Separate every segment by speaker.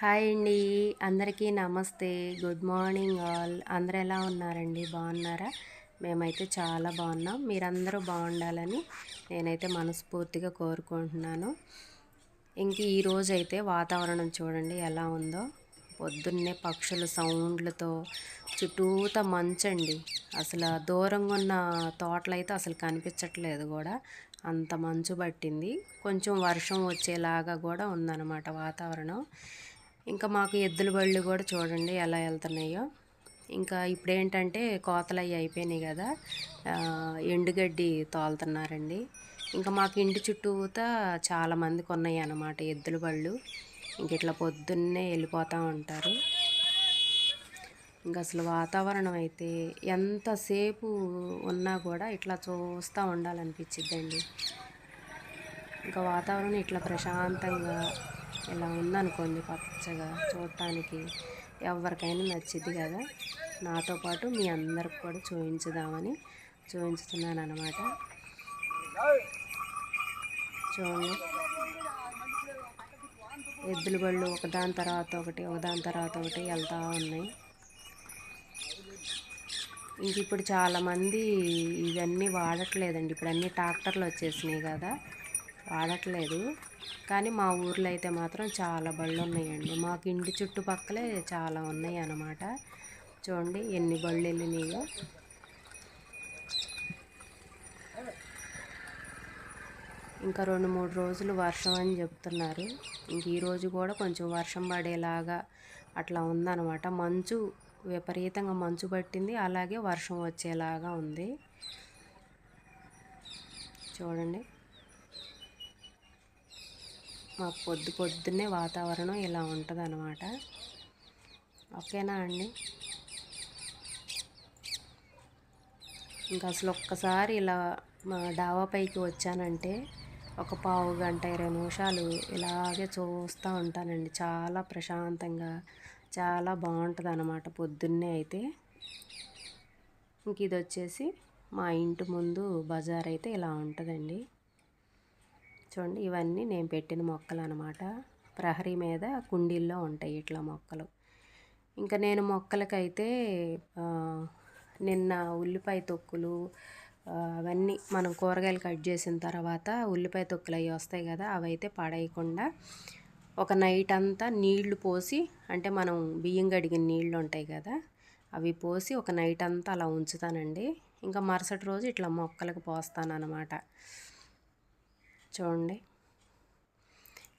Speaker 1: Hi అండి. అందరికీ నమస్తే. Good morning all. అందరూ ఎలా ఉన్నారండి? బాగున్నారా? మేమైతే చాలా బాగున్నాం. మీరందరూ బాగుండాలని నేనైతే మనస్ఫూర్తిగా కోరుకుంటున్నాను. ఇంక ఈరోజు అయితే వాతావరణం చూడండి ఎలా ఉందో. పొద్దున్నే పక్షుల సౌండ్లతో చుట్టూత మంచండి. అసలు దూరంగా ఉన్న తోటలైతే అసలు కనిపించట్లేదు కూడా. అంత మంచు పట్టింది. కొంచెం వర్షం వచ్చేలాగా కూడా ఉందన్నమాట వాతావరణం. ఇంకా మాకు ఎద్దుల బళ్ళు కూడా చూడండి ఎలా వెళ్తున్నాయో. ఇంకా ఇప్పుడేంటంటే కోతలు అవి అయిపోయినాయి కదా ఎండుగడ్డి తోలుతున్నారండి. ఇంకా మాకు ఇంటి చుట్టూతా చాలా మందికి ఉన్నాయి అన్నమాట ఎద్దుల బళ్ళు. ఇంక ఇట్లా పొద్దున్నే వెళ్ళిపోతూ ఉంటారు. ఇంకా అసలు వాతావరణం అయితే ఎంతసేపు ఉన్నా కూడా ఇట్లా చూస్తూ ఉండాలనిపించిద్దండి. ఇంకా వాతావరణం ఇట్లా ప్రశాంతంగా ఇలా ఉందనుకోండి పచ్చగా చూడటానికి ఎవరికైనా నచ్చిద్ది కదా. నాతో పాటు మీ అందరికి కూడా చూపించుదామని చూపించుతున్నాను అనమాట చూడండి. ఎద్దుల బళ్ళు ఒకదాని తర్వాత ఒకటి ఒకదాని తర్వాత ఒకటి వెళ్తూ ఉన్నాయి. ఇంక ఇప్పుడు చాలామంది ఇవన్నీ వాడట్లేదండి. ఇప్పుడు అన్నీ ట్రాక్టర్లు వచ్చేసినాయి కదా. వాడట్లేదు. కానీ మా ఊర్లో అయితే మాత్రం చాలా బళ్ళు ఉన్నాయండి. మాకు ఇంటి చుట్టుపక్కలే చాలా ఉన్నాయి అన్నమాట. చూడండి ఎన్ని బళ్ళు వెళ్ళినాయో. ఇంకా రెండు మూడు రోజులు వర్షం అని చెప్తున్నారు. ఇంక ఈరోజు కూడా కొంచెం వర్షం పడేలాగా అట్లా ఉందన్నమాట. మంచు విపరీతంగా మంచు పట్టింది. అలాగే వర్షం వచ్చేలాగా ఉంది. చూడండి. మాకు పొద్దు పొద్దున్నే వాతావరణం ఇలా ఉంటుంది అనమాట ఓకేనా అండి? ఇంకా అసలు ఒక్కసారి ఇలా మా డాబా పైకి వచ్చానంటే ఒక పావు గంట ఇరవై నిమిషాలు ఇలాగే చూస్తూ ఉంటానండి. చాలా ప్రశాంతంగా చాలా బాగుంటుంది అనమాట పొద్దున్నే అయితే. ఇంక ఇది వచ్చేసి మా ఇంటి ముందు బజార్ అయితే ఇలా ఉంటుందండి. చూడండి ఇవన్నీ నేను పెట్టిన మొక్కలు అనమాట ప్రహరీ మీద కుండీల్లో ఉంటాయి ఇట్లా మొక్కలు. ఇంకా నేను మొక్కలకైతే నిన్న ఉల్లిపాయ తొక్కులు అవన్నీ మనం కూరగాయలు కట్ చేసిన తర్వాత ఉల్లిపాయ తొక్కులు అవి వస్తాయి కదా అవైతే పడేయకుండా ఒక నైట్ అంతా నీళ్ళు పోసి అంటే మనం బియ్యం గడిగిన నీళ్ళు ఉంటాయి కదా అవి పోసి ఒక నైట్ అంతా అలా ఉంచుతానండి. ఇంకా మరుసటి రోజు ఇట్లా మొక్కలకు పోస్తాను అనమాట చూడండి.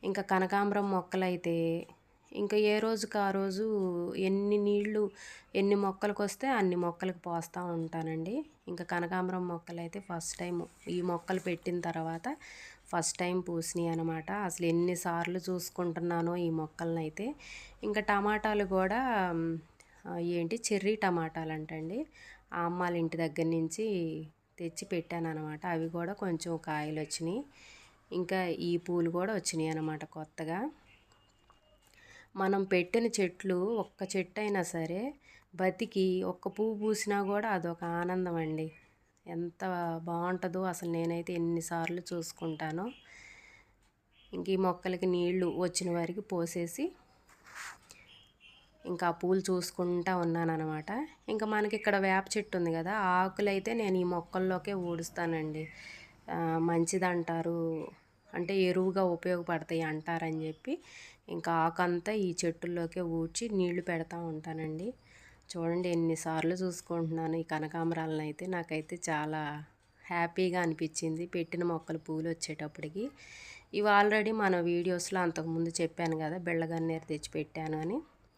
Speaker 1: ఇంకా కనకాంబరం మొక్కలైతే ఇంకా ఏ రోజుకి ఆ రోజు ఎన్ని నీళ్ళు ఎన్ని మొక్కలకు వస్తే అన్ని మొక్కలకు పోస్తూ ఉంటానండి. ఇంకా కనకాంబరం మొక్కలు అయితే ఫస్ట్ టైం ఈ మొక్కలు పెట్టిన తర్వాత ఫస్ట్ టైం పూసినాయి అనమాట అసలు ఎన్నిసార్లు చూసుకుంటున్నానో ఈ మొక్కలను అయితే ఇంకా టమాటాలు కూడా ఏంటి చెర్రీ టమాటాలు అంటండి ఆ అమ్మాల ఇంటి దగ్గర నుంచి తెచ్చి పెట్టాను అనమాట అవి కూడా కొంచెం కాయలు వచ్చినాయి ఇంకా ఈ పూలు కూడా వచ్చినాయి అనమాట కొత్తగా. మనం పెట్టిన చెట్లు ఒక్క చెట్టు అయినా సరే బతికి ఒక్క పువ్వు పూసినా కూడా అదొక ఆనందం అండి. ఎంత బాగుంటుందో అసలు నేనైతే ఎన్నిసార్లు చూసుకుంటానో. ఇంక ఈ మొక్కలకి నీళ్ళు వచ్చిన వారికి పోసేసి ఇంకా పూలు చూసుకుంటా ఉన్నాను అనమాట ఇంకా మనకి ఇక్కడ వేప చెట్టు ఉంది కదా ఆకులైతే నేను ఈ మొక్కల్లోకే ఊడుస్తానండి. మంచిదంటారు. అంటే ఎరువుగా ఉపయోగపడతాయి అంటారని చెప్పి ఇంకా ఆకంతా ఈ చెట్టుల్లోకే ఊడ్చి నీళ్ళు పెడతా ఉంటానండి. చూడండి ఎన్నిసార్లు చూసుకుంటున్నాను ఈ కనకాంబరాలను అయితే. నాకైతే చాలా హ్యాపీగా అనిపించింది పెట్టిన మొక్కలు పూలు వచ్చేటప్పటికి. ఇవి ఆల్రెడీ మన వీడియోస్లో అంతకుముందు చెప్పాను కదా బెళ్ళగన్నేరు తెచ్చి పెట్టాను అని.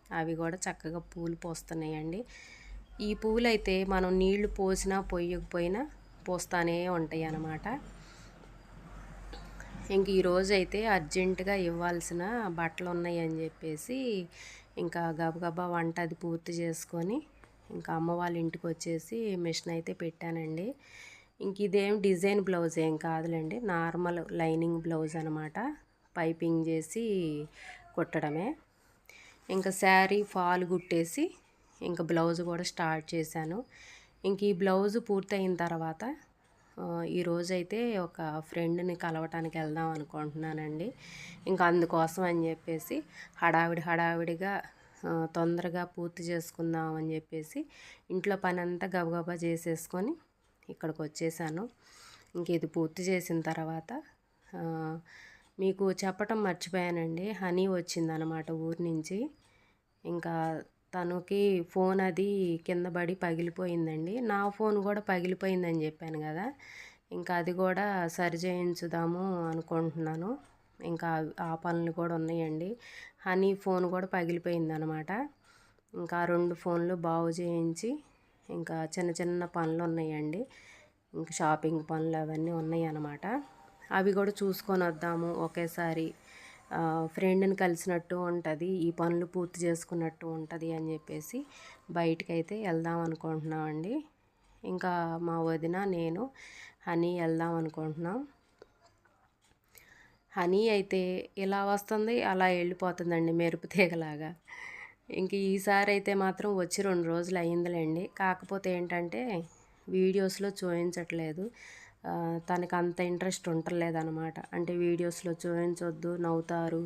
Speaker 1: అవి కూడా చక్కగా పూలు పోస్తున్నాయండి. ఈ పువ్వులు అయితే మనం నీళ్ళు పోసినా పొయ్యకపోయినా పోస్తానే ఉంటాయి అన్నమాట. ఇంక ఈరోజు అయితే అర్జెంటుగా ఇవ్వాల్సిన బట్టలు ఉన్నాయి అని చెప్పేసి ఇంకా గబగబా వంట అది పూర్తి చేసుకొని ఇంకా అమ్మ వాళ్ళ ఇంటికి వచ్చేసి మిషన్ అయితే పెట్టానండి. ఇంక ఇదేం డిజైన్ బ్లౌజ్ ఏం కాదులేండి నార్మల్ లైనింగ్ బ్లౌజ్ అనమాట పైపింగ్ చేసి కుట్టడమే. ఇంకా శారీ ఫాల్ కుట్టేసి ఇంకా బ్లౌజ్ కూడా స్టార్ట్ చేశాను. ఇంక ఈ బ్లౌజ్ పూర్తయిన తర్వాత ఈరోజైతే ఒక ఫ్రెండ్ని కలవటానికి వెళ్దాం అనుకుంటున్నానండి. ఇంకా అందుకోసం అని చెప్పేసి హడావిడి హడావిడిగా తొందరగా పూర్తి చేసుకుందాం అని చెప్పేసి ఇంట్లో పని అంతా గబగబా చేసేసుకొని ఇక్కడికి వచ్చేసాను ఇంక ఇది పూర్తి చేసిన తర్వాత మీకు చెప్పటం మర్చిపోయానండి. హనీ వచ్చిందనమాట ఊరి నుంచి. ఇంకా తనకి ఫోన్ అది కింద పడి పగిలిపోయిందండి. నా ఫోన్ కూడా పగిలిపోయిందని చెప్పాను కదా. ఇంకా అది కూడా సరి చేయించుదాము అనుకుంటున్నాను. ఇంకా ఆ పనులు కూడా ఉన్నాయండి. హనీ ఫోన్ కూడా పగిలిపోయింది అనమాట ఇంకా రెండు ఫోన్లు బాగు చేయించి ఇంకా చిన్న చిన్న పనులు ఉన్నాయండి. ఇంకా షాపింగ్ పనులు అవన్నీ ఉన్నాయి అన్నమాట అవి కూడా చూసుకొని వద్దాము ఒకేసారి ఫ్రెండ్ని కలిసినట్టు ఉంటుంది ఈ పనులు పూర్తి చేసుకున్నట్టు ఉంటుంది అని చెప్పేసి బయటకైతే వెళ్దాం అనుకుంటున్నామండి. ఇంకా మా వదిన నేను హనీ వెళ్దాం అనుకుంటున్నాం. హనీ అయితే ఇలా వస్తుంది అలా వెళ్ళిపోతుందండి మెరుపు తీగలాగా. ఇంక ఈసారి అయితే మాత్రం వచ్చి రెండు రోజులు అయ్యిందిలేండి కాకపోతే ఏంటంటే వీడియోస్లో చూపించట్లేదు తనకు అంత ఇంట్రెస్ట్ ఉండలేదనమాట అంటే వీడియోస్లో చూపించొద్దు నవ్వుతారు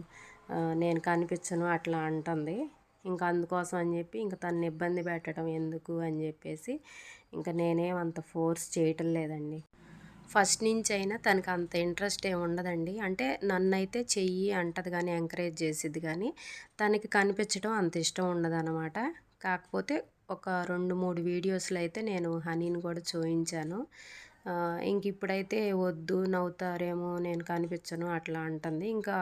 Speaker 1: నేను కనిపించను అట్లా అంటుంది. ఇంకా అందుకోసం అని చెప్పి ఇంకా తను ఇబ్బంది పెట్టడం ఎందుకు అని చెప్పేసి ఇంకా నేనేం అంత ఫోర్స్ చేయటం లేదండి. ఫస్ట్ నుంచి అయినా తనకి అంత ఇంట్రెస్ట్ ఏమి ఉండదండి. అంటే నన్నైతే చెయ్యి అంటది కానీ ఎంకరేజ్ చేసిద్ది కానీ తనకి కనిపించడం అంత ఇష్టం ఉండదన్నమాట. కాకపోతే ఒక రెండు మూడు వీడియోస్లో అయితే నేను హనీని కూడా చూపించాను ఇంక ఇప్పుడైతే వద్దు నవ్వుతారేమో నేను కనిపించను అట్లా అంటుంది. ఇంకా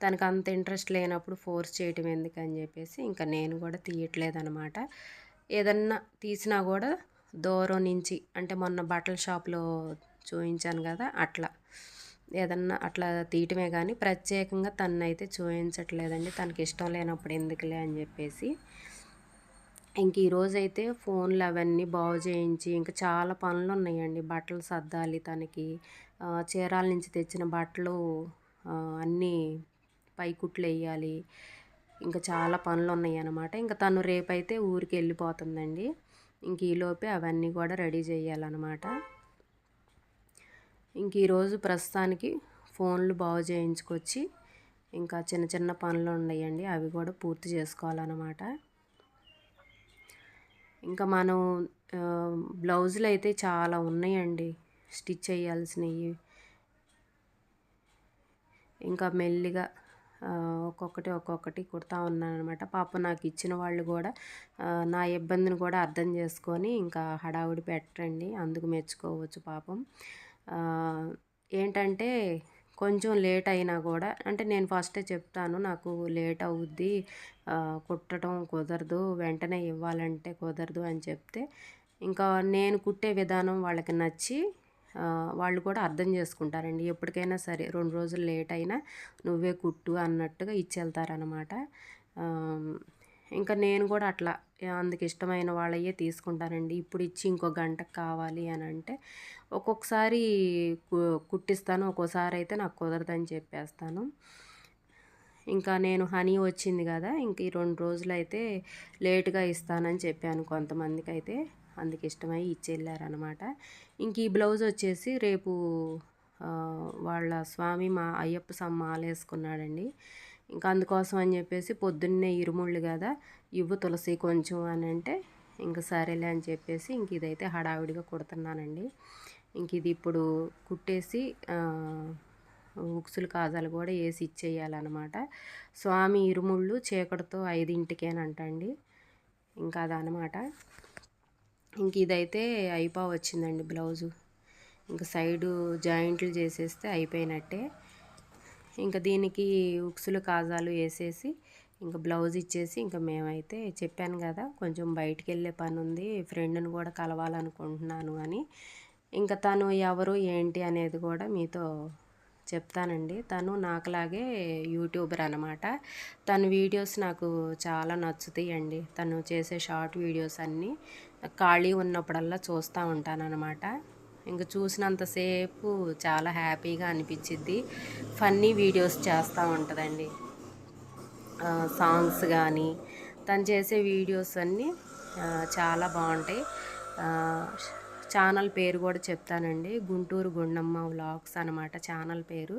Speaker 1: తనకు అంత ఇంట్రెస్ట్ లేనప్పుడు ఫోర్స్ చేయటం ఎందుకని చెప్పేసి ఇంకా నేను కూడా తీయట్లేదనమాట. ఏదన్నా తీసినా కూడా దూరం నుంచి అంటే మొన్న బట్టల షాప్లో చూపించాను కదా అట్లా. ఏదన్నా అట్లా తీయటమే కానీ ప్రత్యేకంగా తనైతే చూపించట్లేదండి తనకి ఇష్టం లేనప్పుడు ఎందుకులే అని చెప్పేసి ఇంక ఈరోజైతే ఫోన్లు అవన్నీ బాగు చేయించి ఇంకా చాలా పనులు ఉన్నాయండి బట్టలు సర్దాలి తనకి. చీరాల నుంచి తెచ్చిన బట్టలు అన్నీ పైకుట్లు వేయాలి ఇంకా చాలా పనులు ఉన్నాయి అన్నమాట ఇంకా తను రేపైతే ఊరికి వెళ్ళిపోతుందండి ఇంక ఈలోపే అవన్నీ కూడా రెడీ చేయాలన్నమాట. ఇంక ఈరోజు ప్రస్తుతానికి ఫోన్లు బాగు చేయించుకొచ్చి ఇంకా చిన్న చిన్న పనులు ఉన్నాయండి అవి కూడా పూర్తి చేసుకోవాలన్నమాట. ఇంకా మనం బ్లౌజులు అయితే చాలా ఉన్నాయండి. స్టిచ్ చేయాల్సినవి. ఇంకా మెల్లిగా ఒక్కొక్కటి ఒక్కొక్కటి కుడతా ఉన్నాను అనమాట పాప నాకు ఇచ్చిన వాళ్ళు కూడా నా ఇబ్బందిని కూడా అర్థం చేసుకొని ఇంకా హడావుడి పెట్టండి అందుకు మెచ్చుకోవచ్చు పాపం. ఏంటంటే కొంచెం లేట్ అయినా కూడా అంటే నేను ఫస్టే చెప్తాను నాకు లేట్ అవుద్ది కుట్టడం కుదరదు వెంటనే ఇవ్వాలంటే కుదరదు అని చెప్తే ఇంకా నేను కుట్టే విధానం వాళ్ళకి నచ్చి వాళ్ళు కూడా అర్థం చేసుకుంటారండి. ఎప్పటికైనా సరే రెండు రోజులు లేట్ అయినా నువ్వే కుట్టు అన్నట్టుగా ఇచ్చేళ్తారనమాట ఇంకా నేను కూడా అట్లా అందుకు ఇష్టమైన వాళ్ళయే తీసుకుంటానండి. ఇప్పుడు ఇచ్చి ఇంకో గంటకు కావాలి అని అంటే ఒక్కొక్కసారి కుట్టిస్తాను ఒక్కోసారి అయితే నాకు కుదరదని చెప్పేస్తాను. ఇంకా నేను హనీ వచ్చింది కదా ఇంక ఈ రెండు రోజులు అయితే లేటుగా ఇస్తానని చెప్పాను కొంతమందికి అయితే అందుకు ఇష్టమై ఇచ్చి వెళ్ళారనమాట ఇంక ఈ బ్లౌజ్ వచ్చేసి రేపు వాళ్ళ స్వామి మా అయ్యప్ప సమ్మ ఆలేసుకున్నాడండి ఇంకా అందుకోసం అని చెప్పేసి పొద్దున్నే ఇరుముళ్ళు కదా ఇవ్వు తులసి కొంచెం అని అంటే ఇంక సరేలే అని చెప్పేసి ఇంక ఇదైతే హడావిడిగా కుడుతున్నానండి. ఇంక ఇది ఇప్పుడు కుట్టేసి ఉక్సులు కాజాలు కూడా వేసి ఇచ్చేయాలన్నమాట. స్వామి ఇరుముళ్ళు చీకటితో ఐదింటికేనంటండి ఇంకా అదనమాట ఇంక ఇదైతే అయిపో వచ్చిందండి బ్లౌజు. ఇంక సైడు జాయింట్లు చేసేస్తే అయిపోయినట్టే. ఇంకా దీనికి ఉక్సులు కాజాలు వేసేసి ఇంకా బ్లౌజ్ ఇచ్చేసి ఇంకా మేమైతే చెప్పాను కదా కొంచెం బయటికి వెళ్ళే పని ఉంది ఫ్రెండ్ని కూడా కలవాలనుకుంటున్నాను అని. ఇంకా తను ఎవరు ఏంటి అనేది కూడా మీతో చెప్తానండి. తను నాకులాగే యూట్యూబర్ అనమాట తన వీడియోస్ నాకు చాలా నచ్చుతాయండి. తను చేసే షార్ట్ వీడియోస్ అన్నీ ఖాళీ ఉన్నప్పుడల్లా చూస్తూ ఉంటానన్నమాట. ఇంక చూసినంతసేపు చాలా హ్యాపీగా అనిపించిద్ది. ఫన్నీ వీడియోస్ చేస్తూ ఉంటుందండి. సాంగ్స్ కానీ తను చేసే వీడియోస్ అన్నీ చాలా బాగుంటాయి. ఛానల్ పేరు కూడా చెప్తానండి. గుంటూరు గుండమ్మ వ్లాగ్స్ అనమాట ఛానల్ పేరు.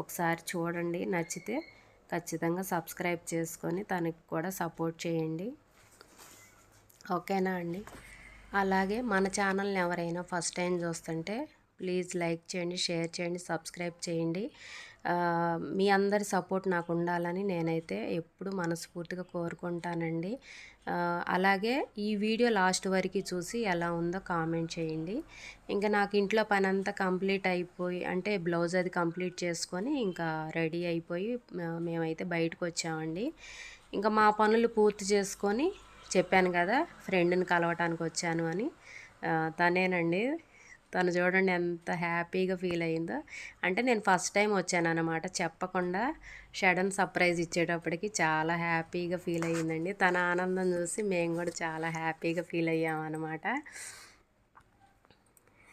Speaker 1: ఒకసారి చూడండి నచ్చితే ఖచ్చితంగా సబ్స్క్రైబ్ చేసుకొని తనకి కూడా సపోర్ట్ చేయండి. ఓకేనా అండి? అలాగే మన ఛానల్ని ఎవరైనా ఫస్ట్ టైం చూస్తుంటే ప్లీజ్ లైక్ చేయండి షేర్ చేయండి సబ్స్క్రైబ్ చేయండి. మీ అందరి సపోర్ట్ నాకు ఉండాలని నేనైతే ఎప్పుడు మనస్ఫూర్తిగా కోరుకుంటానండి. అలాగే ఈ వీడియో లాస్ట్ వరకు చూసి ఎలా ఉందో కామెంట్ చేయండి. ఇంకా నాకు ఇంట్లో పని అంతా కంప్లీట్ అయిపోయి అంటే బ్లౌజ్ అది కంప్లీట్ చేసుకొని ఇంకా రెడీ అయిపోయి మేమైతే బయటకు వచ్చామండి. ఇంకా మా పనులు పూర్తి చేసుకొని చెప్పాను కదా ఫ్రెండ్ని కలవటానికి వచ్చాను అని తనేనండి తను చూడండి ఎంత హ్యాపీగా ఫీల్ అయిందో. అంటే నేను ఫస్ట్ టైం వచ్చాను అనమాట చెప్పకుండా షడన్ సర్ప్రైజ్ ఇచ్చేటప్పటికి చాలా హ్యాపీగా ఫీల్ అయ్యిందండి. తన ఆనందం చూసి మేము కూడా చాలా హ్యాపీగా ఫీల్ అయ్యామన్నమాట.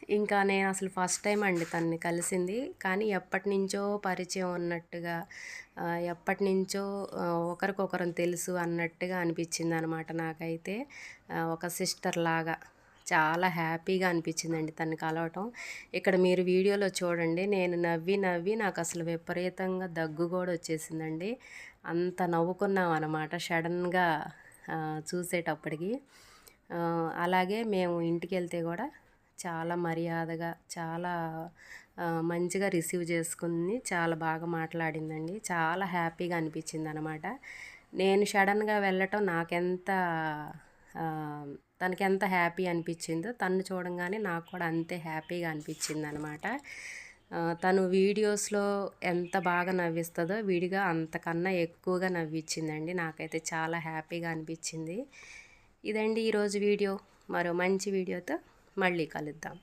Speaker 1: ఇంకా నేను అసలు ఫస్ట్ టైం అండి తనని కలిసింది. కానీ ఎప్పటి నుంచో పరిచయం ఉన్నట్టుగా ఎప్పటి నుంచో ఒకరికొకరం తెలుసు అన్నట్టుగా అనిపించింది అనమాట నాకైతే ఒక సిస్టర్ లాగా చాలా హ్యాపీగా అనిపించిందండి తను కలవటం. ఇక్కడ మీరు వీడియోలో చూడండి నేను నవ్వి నవ్వి నాకు అసలు విపరీతంగా దగ్గు కూడా వచ్చేసిందండి. అంత నవ్వుకున్నాం అనమాట సడన్గా చూసేటప్పటికి. అలాగే మేము ఇంటికి వెళ్తే కూడా చాలా మర్యాదగా చాలా మంచిగా రిసీవ్ చేసుకుంది చాలా బాగా మాట్లాడిందండి. చాలా హ్యాపీగా అనిపించింది అనమాట నేను సడన్గా వెళ్ళటం నాకెంత తనకి ఎంత హ్యాపీ అనిపించిందో తను చూడంగానే నాకు కూడా అంతే హ్యాపీగా అనిపించింది అనమాట తను వీడియోస్లో ఎంత బాగా నవ్విస్తుందో విడిగా అంతకన్నా ఎక్కువగా నవ్వించిందండి నాకైతే చాలా హ్యాపీగా అనిపించింది. ఇదండి ఈరోజు వీడియో. మరో మంచి వీడియోతో మళ్ళీ కలుద్దాం.